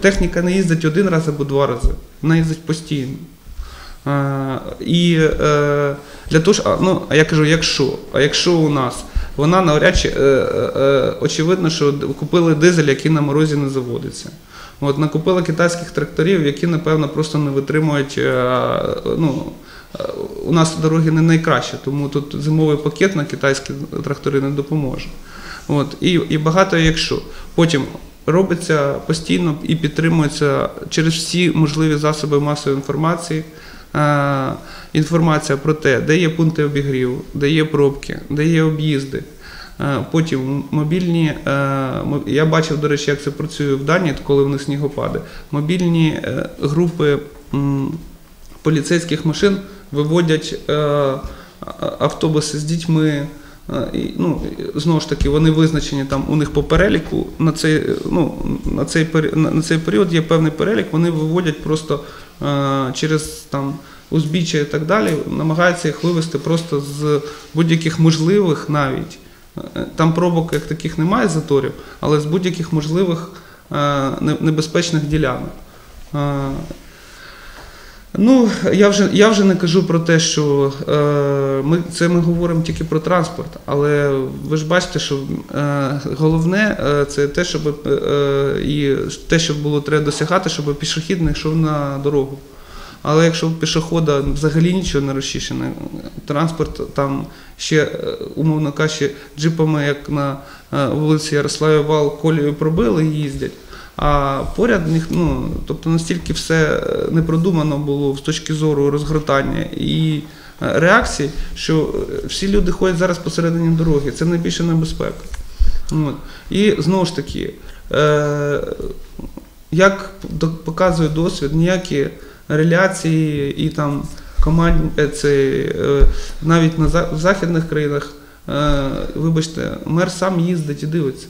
техніка не їздить один раз або два рази, вона їздить постійно. Е, І е, для того, а, ну, а я кажу, якщо, а якщо у нас вона навряд чи е, е, е, очевидно, що купили дизель, який на морозі не заводиться. От накупили китайських тракторів, які, напевно, просто не витримують. е, Ну, е, у нас дороги не найкращі, тому тут зимовий пакет на китайські трактори не допоможе. От, і, і багато якщо. Потім робиться постійно і підтримується через всі можливі засоби масової інформації. е, Інформація про те, де є пункти обігріву, де є пробки, де є об'їзди. Е, Потім мобільні, е, я бачив, до речі, як це працює в Данії, коли в них снігопади. Мобільні групи поліцейських машин виводять автобуси з дітьми. Е, ну, знову ж таки, вони визначені там у них по переліку. На цей, е, ну, на цей, на, цей період є певний перелік, вони виводять просто е, через там, узбіччя і так далі, намагаються їх вивести просто з будь-яких можливих навіть. е, Там пробок як таких немає заторів, але з будь-яких можливих е, небезпечних ділянок. Е, Ну, я вже, я вже не кажу про те, що е, ми, це ми говоримо тільки про транспорт, але ви ж бачите, що е, головне е, це те, щоб е, і те, що було треба досягати, щоб пішохід не йшов на дорогу. Але якщо пішохода взагалі нічого не розчищене, транспорт там ще, е, умовно кажучи, джипами, як на е, вулиці Ярославі Вал, колію пробили і їздять. А поряд них, ну, тобто настільки все е, не продумано було з точки зору розгортання і е, реакції, що е, всі люди ходять зараз посередині дороги. Це найбільша небезпека. От. І знову ж таки, е, як показує досвід, ніякі реляції і там команд, е, навіть на в західних країнах, е, вибачте, мер сам їздить і дивиться.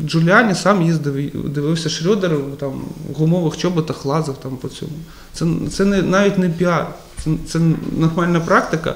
Джуліані сам їздив, дивився Шрёдер там в гумових чоботах лазив там по цьому. Це, це не, навіть не піар, це, це нормальна практика.